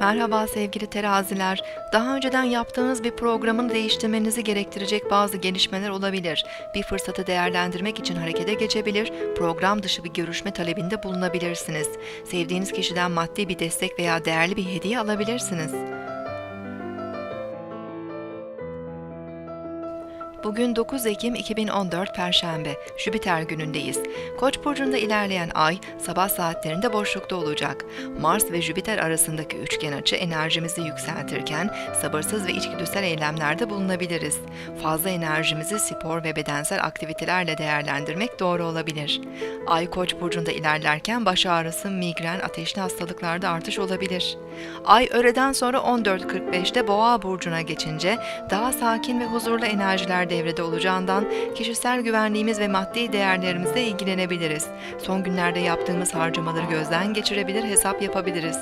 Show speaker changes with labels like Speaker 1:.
Speaker 1: Merhaba sevgili teraziler. Daha önceden yaptığınız bir programın değiştirmenizi gerektirecek bazı gelişmeler olabilir. Bir fırsatı değerlendirmek için harekete geçebilir, program dışı bir görüşme talebinde bulunabilirsiniz. Sevdiğiniz kişiden maddi bir destek veya değerli bir hediye alabilirsiniz. Bugün 9 Ekim 2014 Perşembe, Jüpiter günündeyiz. Koç burcunda ilerleyen ay sabah saatlerinde boşlukta olacak. Mars ve Jüpiter arasındaki üçgen açı enerjimizi yükseltirken sabırsız ve içgüdüsel eylemlerde bulunabiliriz. Fazla enerjimizi spor ve bedensel aktivitelerle değerlendirmek doğru olabilir. Ay Koç burcunda ilerlerken baş ağrısı, migren, ateşli hastalıklarda artış olabilir. Ay öğleden sonra 14.45'te Boğa burcuna geçince daha sakin ve huzurlu enerjiler devrede olacağından kişisel güvenliğimiz ve maddi değerlerimizle ilgilenebiliriz. Son günlerde yaptığımız harcamaları gözden geçirebilir, hesap yapabiliriz.